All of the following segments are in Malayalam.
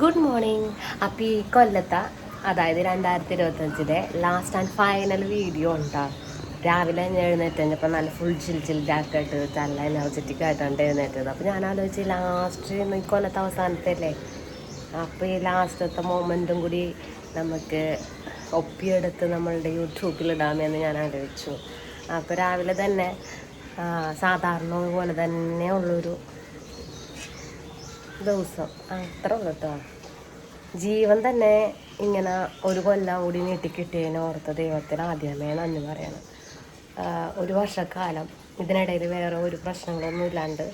ഗുഡ് മോർണിംഗ് അപ്പം ഈ കൊല്ലത്തെ അതായത് രണ്ടായിരത്തി ഇരുപത്തഞ്ചിലെ ലാസ്റ്റ് ആൻഡ് ഫൈനൽ വീഡിയോ ഉണ്ടാവും രാവിലെ ഞാൻ എഴുന്നേറ്റ് കഴിഞ്ഞപ്പോൾ നല്ല ഫുൾ ചിൽ ചിൽഡാക്കായിട്ട് നല്ല എനർജറ്റിക് ആയിട്ടാണ് എഴുന്നേറ്റത്. അപ്പോൾ ഞാൻ ആലോചിച്ച് ലാസ്റ്റ് ഈ കൊല്ലത്തെ അവസാനത്തല്ലേ അപ്പോൾ ഈ ലാസ്റ്റത്തെ മൊമെന്റും കൂടി നമുക്ക് ഒപ്പിയെടുത്ത് നമ്മളുടെ യൂട്യൂബിലിടാമെന്ന് ഞാൻ ആലോചിച്ചു. അപ്പോൾ രാവിലെ തന്നെ സാധാരണ പോലെ തന്നെ ഉള്ളൊരു ദിവസം. അത്ര ഉള്ളു കേട്ടോ ജീവൻ തന്നെ ഇങ്ങനെ ഒരു കൊല്ലം കൂടി നീട്ടിക്കിട്ടിയതിന് ഓർത്ത ദൈവത്തിന് ആദ്യമേ നന്ദി പറയണം ഒരു വർഷക്കാലം ഇതിനിടയിൽ വേറെ ഒരു പ്രശ്നങ്ങളൊന്നും ഇല്ലാണ്ട്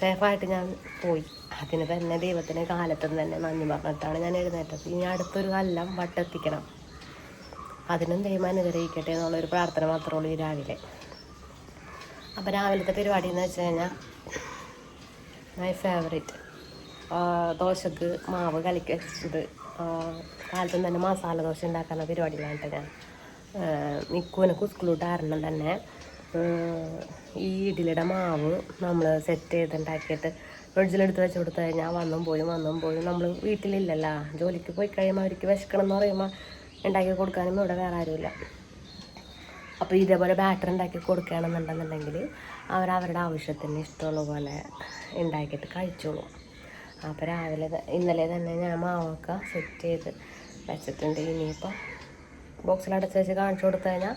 സേഫായിട്ട് ഞാൻ പോയി. അതിന് തന്നെ ദൈവത്തിന് കാലത്തും തന്നെ നന്ദി പറഞ്ഞിട്ടാണ് ഞാൻ എഴുന്നേറ്റത്. ഇനി അടുത്തൊരു കൊല്ലം വട്ടെത്തിക്കണം. അതിനും ദൈവം അനുഗ്രഹിക്കട്ടെ എന്നുള്ളൊരു പ്രാർത്ഥന മാത്രമേ ഉള്ളൂ ഈ രാവിലെ. അപ്പോൾ രാവിലത്തെ പരിപാടി എന്ന് വെച്ച് കഴിഞ്ഞാൽ മൈ ഫേവറേറ്റ് ദോശക്ക് മാവ് കലക്കി വെച്ചത് കാലത്തും തന്നെ മസാല ദോശ ഉണ്ടാക്കുന്ന പരിപാടിയിലാണ് കേട്ടോ ഞാൻ. മിക്കുവിനെ കുസ്കൂളിട്ട് കാരണം തന്നെ. ഈ ഇഡ്ഡലിയുടെ മാവ് നമ്മൾ സെറ്റ് ചെയ്തുണ്ടാക്കിയിട്ട് ഫ്രിഡ്ജിലെടുത്ത് വെച്ച് കൊടുത്തു കഴിഞ്ഞാൽ വന്നും പോയും വന്നും പോയും നമ്മൾ വീട്ടിലില്ലല്ലോ. ജോലിക്ക് പോയി കഴിയുമ്പോൾ അവർക്ക് വിശക്കണം എന്ന് പറയുമ്പോൾ ഉണ്ടാക്കി കൊടുക്കാനും ഇവിടെ വേറെ ആരുമില്ല. അപ്പോൾ ഇതേപോലെ ബാറ്റർ ഉണ്ടാക്കി കൊടുക്കുകയാണെന്നുണ്ടെന്നുണ്ടെങ്കിൽ അവർ അവരുടെ ആവശ്യത്തിന് ഇഷ്ടമുള്ള പോലെ ഉണ്ടാക്കിയിട്ട് കഴിച്ചോളും. അപ്പോൾ രാവിലെ ഇന്നലെ തന്നെ ഞാൻ മാവൊക്കെ സെറ്റ് ചെയ്ത് വെച്ചിട്ടുണ്ട്. ഇനിയിപ്പോൾ ബോക്സിൽ അടച്ച് വെച്ച് കാണിച്ചു കൊടുത്തു കഴിഞ്ഞാൽ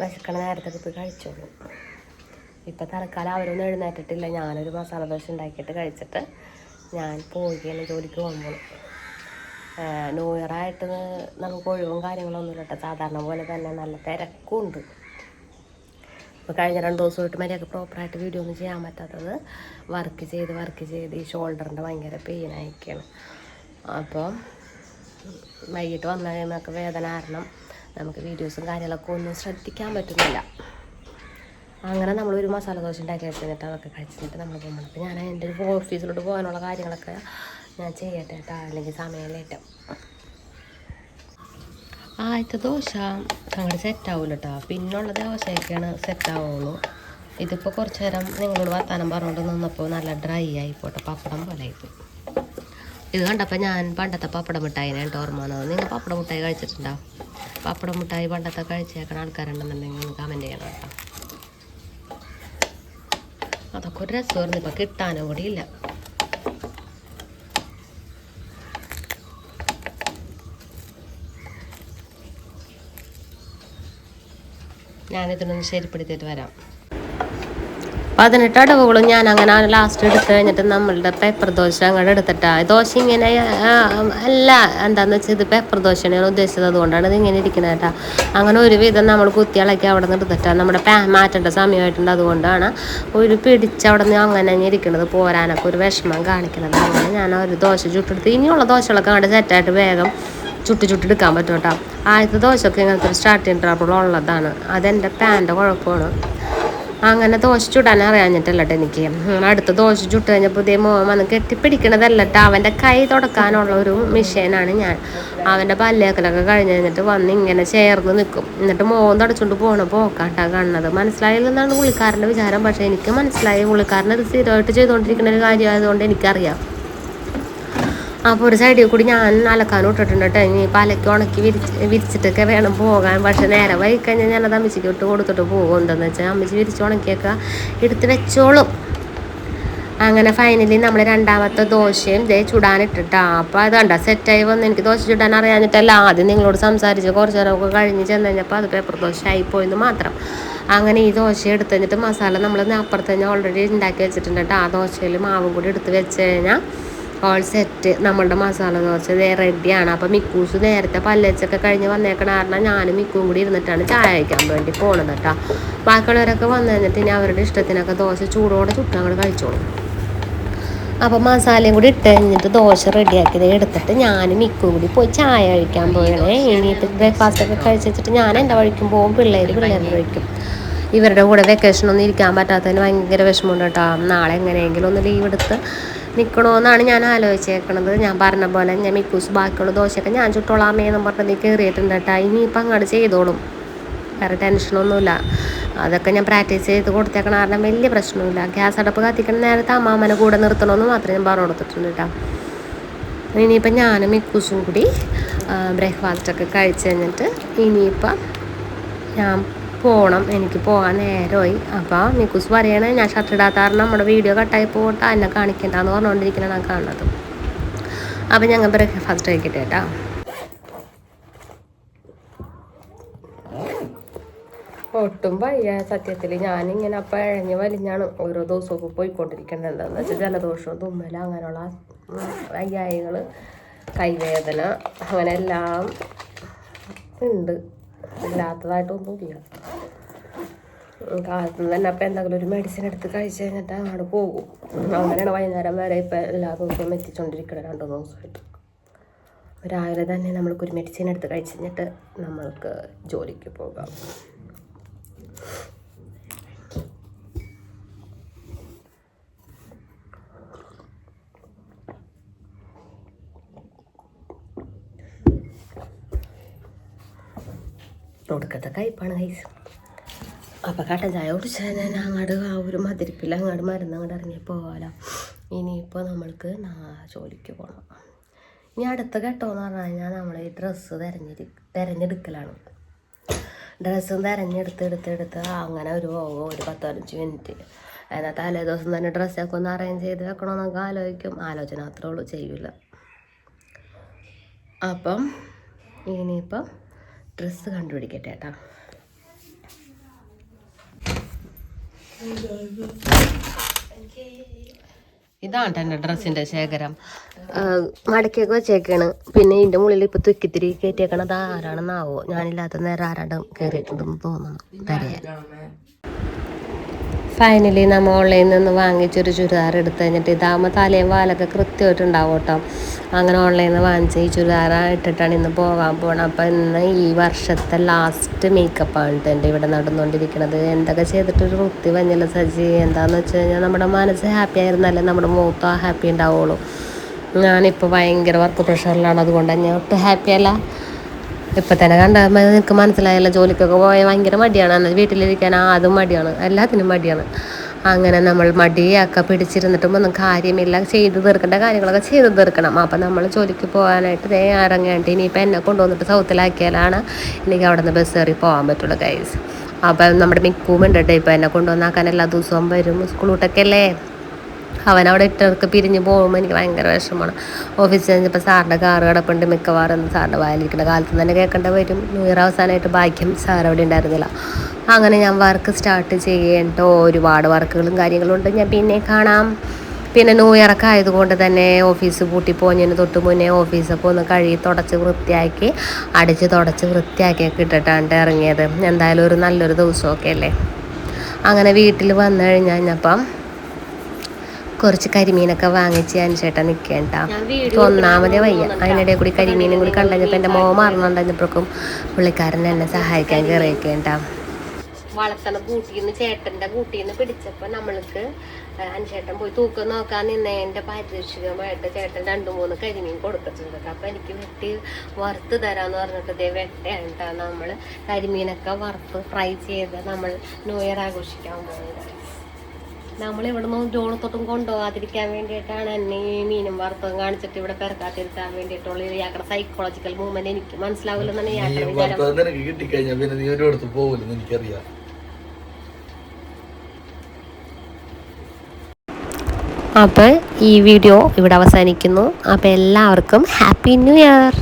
വിശക്കണ നേരത്തെ എടുത്ത് കഴിച്ചോളും. ഇപ്പോൾ തൽക്കാലം അവരൊന്നും എഴുന്നേറ്റിട്ടില്ല. ഞാനൊരു മസാല ദോശ ഉണ്ടാക്കിയിട്ട് കഴിച്ചിട്ട് ഞാൻ പോവുകയാണ് ജോലിക്ക് പോകുമ്പോൾ. ന്യൂ ഇയർ ആയിട്ട് നമുക്ക് ഒഴിവും കാര്യങ്ങളൊന്നും സാധാരണ പോലെ തന്നെ നല്ല തിരക്കുണ്ട്. ഇപ്പോൾ കഴിഞ്ഞ രണ്ട് ദിവസമായിട്ട് മര്യാദയ്ക്ക് പ്രോപ്പറായിട്ട് വീഡിയോ ഒന്നും ചെയ്യാൻ പറ്റാത്തത് വർക്ക് ചെയ്ത് വർക്ക് ചെയ്ത് ഈ ഷോൾഡറിന്റെ ഭയങ്കര പെയിൻ ആയിരിക്കുകയാണ് അപ്പോൾ വൈകിട്ട് വന്നു കഴിയുമ്പോൾ വേദന കാരണം നമുക്ക് വീഡിയോസും കാര്യങ്ങളൊക്കെ ഒന്നും ശ്രദ്ധിക്കാൻ പറ്റുന്നില്ല. അങ്ങനെ നമ്മളൊരു മസാല ദോശ ഉണ്ടാക്കി വെച്ചിട്ട് അതൊക്കെ കഴിച്ചിട്ട് നമ്മൾ പോകണം. അപ്പോൾ ഞാൻ എന്റെ ഓഫീസിലോട്ട് പോകാനുള്ള കാര്യങ്ങളൊക്കെ ഞാൻ ചെയ്യട്ടെ കേട്ടോ അല്ലെങ്കിൽ സമയം ലേറ്റം ആദ്യത്തെ ദോശ അങ്ങോട്ട് സെറ്റ് ആവില്ല കേട്ടോ പിന്നുള്ള ദോശയൊക്കെയാണ് സെറ്റ് ആവുള്ളൂ. ഇതിപ്പോൾ കുറച്ച് നേരം നിങ്ങളോട് വർത്താനം പറഞ്ഞുകൊണ്ട് നിന്നപ്പോൾ നല്ല ഡ്രൈ ആയി പോട്ടെ പപ്പടം പോലെ ആയിപ്പോയി ഇത് കണ്ടപ്പോൾ ഞാൻ പണ്ടത്തെ പപ്പട മിഠായിനെ കേട്ടോ ഓർമ്മ വന്നത്. നിങ്ങൾ പപ്പട മിഠായി കഴിച്ചിട്ടുണ്ടോ? പപ്പട മിഠായി പണ്ടത്തെ കഴിച്ചേക്കണ ആൾക്കാരുണ്ടെന്നുണ്ടെങ്കിൽ കമന്റ് ചെയ്യണം കേട്ടോ. അതൊക്കെ ഒരു രസമായിരുന്നു ഇപ്പോൾ കിട്ടാനും കൂടി ഞാനിതിനൊന്ന് ശരിപ്പെടുത്തിയിട്ട് വരാം. പതിനെട്ട് അടവുകളും ഞാൻ അങ്ങനെ ലാസ്റ്റ് എടുത്ത് കഴിഞ്ഞിട്ട് നമ്മളുടെ പേപ്പർ ദോശ അങ്ങോട്ട് എടുത്തിട്ടാ. ദോശ ഇങ്ങനെ അല്ല എന്താന്ന് വെച്ചാൽ ഇത് പേപ്പർ ദോശയാണ് ഉദ്ദേശിച്ചത്. അതുകൊണ്ടാണ് ഇത് ഇങ്ങനെ ഇരിക്കുന്നത് കേട്ടോ അങ്ങനെ ഒരു വിധം നമ്മൾ കുത്തിയിളക്കി അവിടെ നിന്ന് എടുത്തിട്ടാ. നമ്മുടെ പാൻ മാറ്റേണ്ട സമയമായിട്ടുണ്ട്. അതുകൊണ്ടാണ് ഒരു പിടിച്ച് അവിടെ നിന്ന് അങ്ങനെ തന്നെ ഇരിക്കുന്നത് പോരാനൊക്കെ ഒരു വിഷമം കാണിക്കുന്നത് അങ്ങനെ ഞാൻ ഒരു ദോശ ചുട്ടെടുത്ത്. ഇനിയുള്ള ദോശകളൊക്കെ അങ്ങോട്ട് സെറ്റായിട്ട് വേഗം ചുട്ട് ചുട്ടെടുക്കാൻ പറ്റും കേട്ടോ ആദ്യത്തെ ദോശയൊക്കെ ഇങ്ങനത്തെ ഒരു സ്റ്റാർട്ടിങ് ട്രബിൾ ഉള്ളതാണ്. അതെന്റെ പാന്റെ കുഴപ്പമാണ്. അങ്ങനെ ദോശ ചുടാൻ അറിയാഞ്ഞിട്ടല്ല ട്ടോ എനിക്ക്. അടുത്ത ദോശ ചുട്ട് കഴിഞ്ഞപ്പോൾ ഇതേ മോൻ വന്ന് കെട്ടിപ്പിടിക്കണതല്ല ട്ടോ. അവന്റെ കൈ തുടക്കാനുള്ള ഒരു മെഷീനാണ് ഞാൻ. അവന്റെ പല്ലേക്കലൊക്കെ കഴിഞ്ഞ് കഴിഞ്ഞിട്ട് വന്ന് ഇങ്ങനെ ചേർന്ന് നിൽക്കും എന്നിട്ട് മോൻ തുടച്ചുകൊണ്ട് പോകണ പോക്കാട്ടാ കാണുന്നത് മനസ്സിലായില്ലെന്നാണ് പുള്ളിക്കാരന്റെ വിചാരം. പക്ഷേ എനിക്ക് മനസ്സിലായി. പുള്ളിക്കാരൻ അത് സ്ഥിരമായിട്ട് ചെയ്തുകൊണ്ടിരിക്കുന്ന ഒരു കാര്യമായതുകൊണ്ട് എനിക്കറിയാം. അപ്പോൾ ഒരു സൈഡിൽ കൂടി ഞാൻ അലക്കാൻ ഇട്ടിട്ടുണ്ട് കേട്ടോ. ഇനി അലക്കി ഉണക്കി വിരിച്ച് വിരിച്ചിട്ടൊക്കെ വേണം പോകാൻ. പക്ഷേ നേരെ വൈകി കഴിഞ്ഞാൽ ഞാനത് അമ്മച്ചിക്ക് ഇട്ട് കൊടുത്തിട്ട് പോകും. വെച്ചാൽ അമ്മച്ചി വിരിച്ച് ഉണക്കിയൊക്കെ എടുത്ത് വെച്ചോളും. അങ്ങനെ ഫൈനലി നമ്മൾ രണ്ടാമത്തെ ദോശയും ദേ ചുടാനിട്ടിട്ടാ അപ്പോൾ അത് കണ്ട സെറ്റായി വന്ന് എനിക്ക് ദോശ ചുടാൻ അറിയാഞ്ഞിട്ടല്ല. ആദ്യം നിങ്ങളോട് സംസാരിച്ച് കുറച്ച് നേരമൊക്കെ കഴിഞ്ഞ് ചെന്ന് കഴിഞ്ഞപ്പോൾ അത് പേപ്പർ ദോശ ആയിപ്പോയെന്ന് മാത്രം. അങ്ങനെ ഈ ദോശ എടുത്ത് കഴിഞ്ഞിട്ട് മസാല നമ്മൾ അപ്പുറത്ത് തന്നെ ഓൾറെഡി ഉണ്ടാക്കി വെച്ചിട്ടുണ്ട് കേട്ടോ. ആ ദോശയിൽ മാവും കൂടി എടുത്ത് വെച്ച് കഴിഞ്ഞാൽ ഓൾ സെറ്റ് നമ്മളുടെ മസാല ദോശ റെഡിയാണ് അപ്പോൾ മിക്കൂസ് നേരത്തെ പല്ലച്ചൊക്കെ കഴിഞ്ഞ് വന്നേക്കണ കാരണം ഞാനും മിക്കും കൂടി ഇരുന്നിട്ടാണ് ചായ കഴിക്കാൻ വേണ്ടി പോണത് കേട്ടോ ബാക്കിയുള്ളവരൊക്കെ വന്നു കഴിഞ്ഞിട്ട് ഇനി അവരുടെ ഇഷ്ടത്തിനൊക്കെ ദോശ ചൂടോടെ ചുട്ടങ്ങോട്ട് കഴിച്ചോളും. അപ്പോൾ മസാലയും കൂടി ഇട്ട് കഴിഞ്ഞിട്ട് ദോശ റെഡിയാക്കിയത് എടുത്തിട്ട് ഞാനും മിക്കും കൂടി പോയി ചായ കഴിക്കാൻ പോയണേ ഇനിയിട്ട് ബ്രേക്ക്ഫാസ്റ്റ് ഒക്കെ കഴിച്ചിട്ട് ഞാൻ എന്റെ വഴിക്കും പോകും പിള്ളേർ പിള്ളേരുടെ വഴിക്കും. ഇവരുടെ കൂടെ വെക്കേഷൻ ഒന്നും ഇരിക്കാൻ പറ്റാത്തതിന് ഭയങ്കര വിഷമമുണ്ട് കേട്ടോ നാളെ എങ്ങനെയെങ്കിലും ഒന്ന് ലീവ് എടുത്ത് നിൽക്കണമെന്നാണ് ഞാൻ ആലോചിച്ചേക്കണത്. ഞാൻ പറഞ്ഞ പോലെ ഞാൻ മിക്കൂസ് ബാക്കിയുള്ള ദോശയൊക്കെ ഞാൻ ചുട്ടോളാമേ എന്നും പറഞ്ഞ് നീ കയറിയിട്ടുണ്ട് കേട്ടോ. ഇനിയിപ്പോൾ അങ്ങോട്ട് ചെയ്തോളും. വേറെ ടെൻഷനൊന്നുമില്ല അതൊക്കെ ഞാൻ പ്രാക്ടീസ് ചെയ്ത് കൊടുത്തേക്കണ കാരണം വലിയ പ്രശ്നമില്ല. ഗ്യാസ് അടപ്പ് കത്തിക്കണ നേരത്തെ അമ്മാമ്മനെ കൂടെ നിർത്തണമെന്ന് മാത്രമേ ഞാൻ പറഞ്ഞു കൊടുത്തിട്ടുണ്ട് കേട്ടോ. ഇനിയിപ്പം ഞാനും മിക്കൂസും കൂടി ബ്രേക്ക്ഫാസ്റ്റൊക്കെ കഴിച്ച് കഴിഞ്ഞിട്ട് ഇനിയിപ്പം ഞാൻ പോകണം എനിക്ക് പോകാൻ നേരമായി. അപ്പോൾ മിക്കൂസ് പറയണേ ഞാൻ ഷർട്ട് ഇടാത്ത കാരണം നമ്മുടെ വീഡിയോ കട്ടായി പോകട്ടെ എന്നെ കാണിക്കണ്ടെന്ന് പറഞ്ഞുകൊണ്ടിരിക്കണം ഞാൻ കാണുന്നത്. അപ്പം ഞങ്ങൾ ബ്രേക്ക്ഫാസ്റ്റ് കഴിക്കട്ടെ കേട്ടോ ഒട്ടും വയ്യ സത്യത്തിൽ ഞാനിങ്ങനെ അപ്പം ഇഴഞ്ഞ് വലിഞ്ഞാണ് ഓരോ ദിവസവും പോയിക്കൊണ്ടിരിക്കുന്നത് എന്താണെന്ന് വെച്ചാൽ ജലദോഷവും തുമ്മല അങ്ങനെയുള്ള വയ്യായികൾ കൈവേദന അങ്ങനെ എല്ലാം ഉണ്ട്. ഇല്ലാത്തതായിട്ടൊന്നുമില്ല കാലത്ത് കാലത്തുനിന്ന് തന്നെ അപ്പം എന്തെങ്കിലും ഒരു മെഡിസിൻ എടുത്ത് കഴിച്ച് കഴിഞ്ഞിട്ട് അങ്ങോട് പോകും. അങ്ങനെയാണ് വൈകുന്നേരം വരെ ഇപ്പം എല്ലാ ദിവസവും എത്തിച്ചുകൊണ്ടിരിക്കണം രണ്ട് ദിവസമായിട്ട്. രാവിലെ തന്നെ നമ്മൾക്ക് ഒരു മെഡിസിൻ എടുത്ത് കഴിച്ച് കഴിഞ്ഞിട്ട് നമ്മൾക്ക് ജോലിക്ക് പോകാം. ഒടുക്കത്തെ കയ്പാണ് കൈസ് അപ്പം കട്ടൻ ചായ കുടിച്ചാൽ ഞാൻ അങ്ങോട്ട് ആ ഒരു മതിരിപ്പിൽ അങ്ങോട്ട് മരുന്ന് അങ്ങോട്ട് ഇറങ്ങി പോകാലോ ഇനിയിപ്പോൾ നമ്മൾക്ക് നാ- ജോലിക്ക് പോകണം ഇനി അടുത്ത ഘട്ടമെന്ന് പറഞ്ഞു കഴിഞ്ഞാൽ നമ്മൾ ഈ ഡ്രസ്സ് തിരഞ്ഞെടു തിരഞ്ഞെടുക്കലാണ്. ഡ്രസ്സും തിരഞ്ഞെടുത്ത് എടുത്ത് എടുത്ത് അങ്ങനെ ഒരു പോകും ഒരു പത്ത് പതിനഞ്ച് മിനിറ്റ് എന്നാൽ തലേ ദിവസം തന്നെ ഡ്രസ്സൊക്കെ ഒന്ന് അറേഞ്ച് ചെയ്ത് വെക്കണമെന്നൊക്കെ ആലോചിക്കും. ആലോചന അത്രേ ഉള്ളൂ ചെയ്യൂല. അപ്പം ഇനിയിപ്പം ഡ്രസ്സ് കണ്ടുപിടിക്കട്ടെ കേട്ടോ. ഇതാണ് എന്റെ ഡ്രസ്സിന്റെ ശേഖരം. മടക്കിയൊക്കെ വെച്ചേക്കാണ്. പിന്നെ ഇതിന്റെ മുകളിൽ ഇപ്പോൾ തുക്കിത്തിരി കയറ്റിയേക്കണത് ആരാണെന്നാവോ? ഞാനില്ലാത്ത നേരം ആരാണ്ടും കയറിയിട്ടുണ്ടെന്ന് തോന്നുന്നു. തരയാൻ ഫൈനലി നമ്മൾ ഓൺലൈനിൽ നിന്ന് വാങ്ങിച്ചൊരു ചുരിദാർ എടുത്ത് കഴിഞ്ഞിട്ട് ഇതാകുമ്പോൾ തലയും വാലൊക്കെ കൃത്യമായിട്ടുണ്ടാവും കേട്ടോ അങ്ങനെ ഓൺലൈനിൽ നിന്ന് വാങ്ങിച്ച ഈ ചുരിദാർ ഇട്ടിട്ടാണ് ഇന്ന് പോകാൻ പോകണം അപ്പോൾ ഇന്ന് ഈ വർഷത്തെ ലാസ്റ്റ് മേക്കപ്പാണ് എന്റെ ഇവിടെ നടന്നുകൊണ്ടിരിക്കുന്നത് എന്തൊക്കെ ചെയ്തിട്ട് ഒരു വൃത്തി വഞ്ഞില്ല സജി? എന്താണെന്ന് വെച്ച് കഴിഞ്ഞാൽ നമ്മുടെ മനസ്സ് ഹാപ്പി ആയിരുന്നല്ലേ നമ്മുടെ മുഖത്ത് ആ ഹാപ്പി ഉണ്ടാവുള്ളൂ. ഞാനിപ്പോൾ ഭയങ്കര വർക്ക് പ്രഷറിലാണ് അതുകൊണ്ട് ഞാൻ ഒട്ടും ഹാപ്പി അല്ല. ഇപ്പം തന്നെ കണ്ട നിനക്ക് മനസ്സിലായല്ലോ ജോലിക്കൊക്കെ പോയ ഭയങ്കര മടിയാണ്. എന്നാൽ വീട്ടിലിരിക്കാൻ അതും മടിയാണ് എല്ലാത്തിനും മടിയാണ്. അങ്ങനെ നമ്മൾ മടിയൊക്കെ പിടിച്ചിരുന്നിട്ടും ഒന്നും കാര്യമില്ല. ചെയ്ത് തീർക്കേണ്ട കാര്യങ്ങളൊക്കെ ചെയ്ത് തീർക്കണം. അപ്പം നമ്മൾ ജോലിക്ക് പോകാനായിട്ട് ദേ ഇറങ്ങേണ്ടി. ഇനിയിപ്പോൾ എന്നെ കൊണ്ടുവന്നിട്ട് സൗത്തിലാക്കിയാലാണ് എനിക്ക് അവിടെ നിന്ന് ബസ് കയറി പോകാൻ പറ്റുള്ളൂ ഗൈസ് അപ്പം നമ്മുടെ മിക്കൂമുണ്ട് കേട്ടോ എന്നെ കൊണ്ടുവന്നാക്കാൻ എല്ലാ ദിവസവും വരും. സ്കൂൾ വിട്ടൊക്കെ അല്ലേ? അവൻ അവിടെ ഇട്ടവർക്ക് പിരിഞ്ഞ് പോകുമ്പോൾ എനിക്ക് ഭയങ്കര വിഷമമാണ്. ഓഫീസിൽ കഴിഞ്ഞപ്പോൾ സാറിന്റെ കാറ് കിടപ്പുണ്ട് മിക്കവാറും സാറിന്റെ വായിലിരിക്കുന്ന കാലത്ത് തന്നെ കേൾക്കേണ്ട വരും. ന്യൂ ഇയർ അവസാനമായിട്ട് ഭാഗ്യം സാർ അവിടെ ഉണ്ടായിരുന്നില്ല. അങ്ങനെ ഞാൻ വർക്ക് സ്റ്റാർട്ട് ചെയ്യേണ്ട ഒരുപാട് വർക്കുകളും കാര്യങ്ങളും ഉണ്ട്. ഞാൻ പിന്നെ കാണാം. പിന്നെ ന്യൂ ഇയറൊക്കെ ആയതുകൊണ്ട് തന്നെ ഓഫീസ് പൂട്ടി പോഞ്ഞതിന് തൊട്ട് മുന്നേ ഓഫീസൊക്കെ ഒന്ന് കഴുകി തുടച്ച് വൃത്തിയാക്കി അടിച്ച് തുടച്ച് വൃത്തിയാക്കിയൊക്കെ ഇട്ടിട്ടാണ് ഇറങ്ങിയത്. എന്തായാലും ഒരു നല്ലൊരു ദിവസമൊക്കെ അല്ലേ? അങ്ങനെ വീട്ടിൽ വന്നു കഴിഞ്ഞപ്പം കുറച്ച് കരിമീനൊക്കെ വാങ്ങിച്ച് അനുചേട്ടൻ നിൽക്കേണ്ട ഒന്നാമതേ വയ്യ. അതിനിടെ കൂടി കരിമീനും കൂടി കണ്ടപ്പോൾ എന്റെ മോ മറന്നുണ്ടായിരുന്നപ്പോഴേക്കും പുള്ളിക്കാരൻ എന്നെ സഹായിക്കാൻ കയറിയേക്കേണ്ട വളർത്തണ കൂട്ടിന്ന് ചേട്ടന്റെ കൂട്ടിന്ന് പിടിച്ചപ്പോൾ നമ്മൾക്ക് അനുചേട്ടൻ പോയി തൂക്കം നോക്കാൻ നിന്നതിന്റെ പാരിതോഷികമായിട്ട് ചേട്ടൻ രണ്ട് മൂന്ന് കരിമീൻ കൊടുത്തിട്ടുണ്ട് അപ്പം എനിക്ക് വെട്ടി വറുത്ത് തരാമെന്ന് പറഞ്ഞിട്ട് ഇതേ വെട്ടയാണ് നമ്മൾ കരിമീനൊക്കെ വറുത്ത് ഫ്രൈ ചെയ്ത് നമ്മൾ ന്യൂ ഇയർ ആഘോഷിക്കാൻ പോകുന്നത് നമ്മൾ ഇവിടെ നിന്ന് ജോണത്തൊട്ടും കൊണ്ടുപോകാതിരിക്കാൻ വേണ്ടിയിട്ടാണ് എന്നെ ഈ മീനും വറുത്തതും കാണിച്ചിട്ട് ഇവിടെ പെരക്കാത്തിരുത്താൻ വേണ്ടിയിട്ടുള്ള ഇയാളുടെ സൈക്കോളജിക്കൽ മൂവ്മെന്റ് എനിക്ക് മനസ്സിലാവില്ലെന്നാണ് കിട്ടിക്കഴിഞ്ഞാൽ പിന്നെ നീ ഒരിടത്ത് പോകില്ലെന്ന് എനിക്കറിയാം. അപ്പോൾ ഈ വീഡിയോ ഇവിടെ അവസാനിക്കുന്നു. അപ്പോൾ എല്ലാവർക്കും ഹാപ്പി ന്യൂ ഇയർ